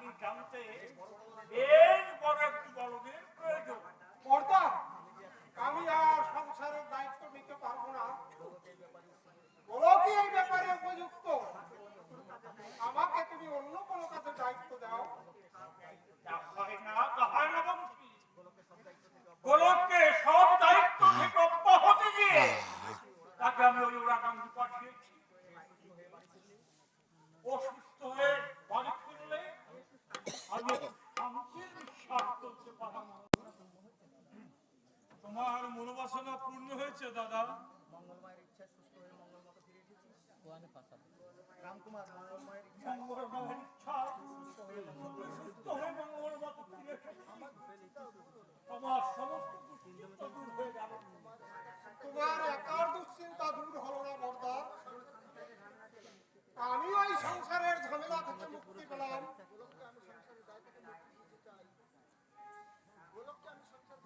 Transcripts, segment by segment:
আমি জানতে বেশ বড় একটি বলদের প্রয়োজন। কর্তা আমি আর সংসারের দায়িত্ব নিতে পারব না। বলো কি ব্যাপারে উপযুক্ত আমাকে তুমি অন্য কোনো কাজে দায়িত্ব দাও তা হয় না তা হয় না বংশী গোলককে সব দায়িত্ব থেকে অব্যাহতি দিয়ে তাকে আমি ওই ওরাকান্দি পাঠিয়েছি অসুস্থ হয়ে বাড়ি ফিরলে আমি শান্তির নিঃশ্বাস করতে পারব তোমার মনোবাসনা পূর্ণ হয়েছে, দাদা। সুস্থ হয়ে আমার সমস্ত তোমার একার দুশ্চিন্তা দূর হলো না বর্দা আমি ওই সংসারের ঝামেলা থেকে মুক্তি পেলাম।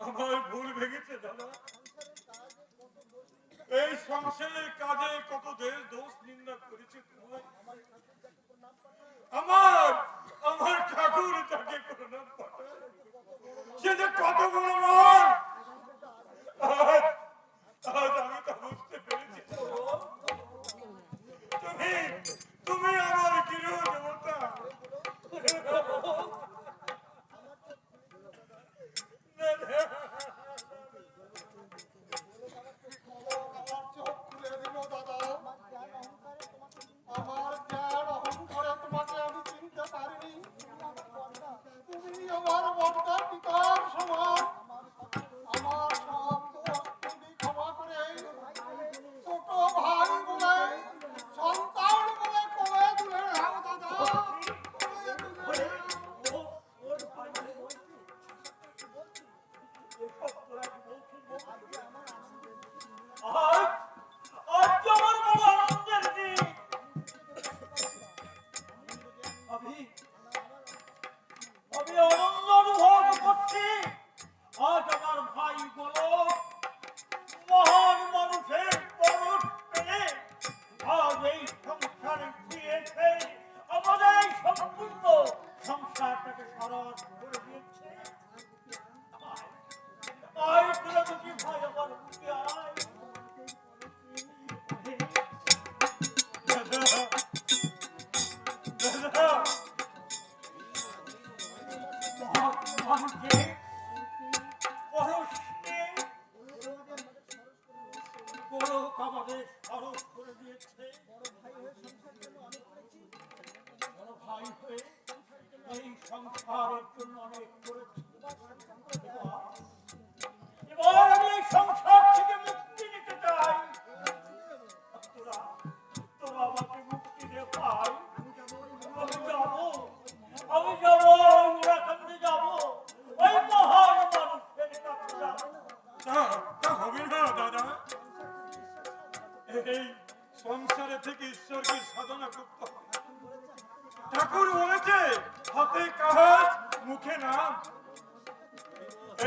আমার ভুল ভেঙেছে, দাদা। এই সংসারের কাজে কত দেশ দোষ নিন্দা করেছে আমার আমার ঠাকুর তাকে প্রণাম আমাদের সরস করে দিয়েছে। বড় ভাই হয়ে এই সংসারের জন্য অনেক করেছি। মুখে না।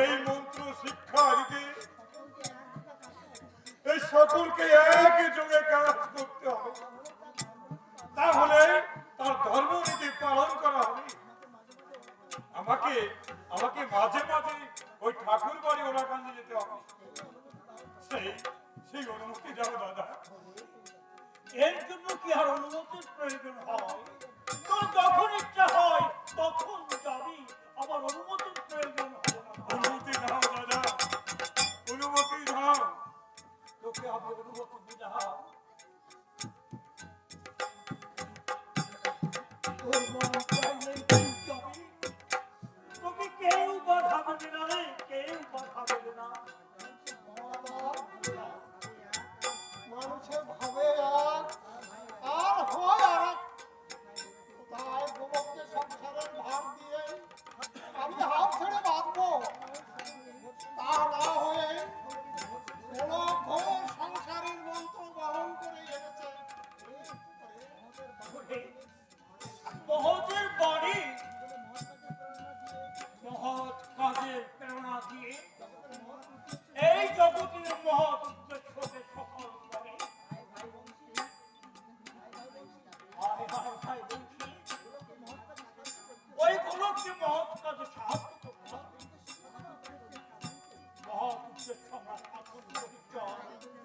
এই মন্ত্র শিক্ষা দিতে এই সকলকে একযোগে কাজ করতে হবে। তাহলে তার ধর্মনীতি পালন করা হবে। আমাকে আমাকে মাঝে মাঝে ওই ঠাকুর বাড়ি ওরা কাঁদে যেতে হবে। সেই সেই অনুমতি যাব দাদা। এর জন্য কি আর অনুমতির প্রয়োজন হয়? করবো Oh suis un peu plus fatigué.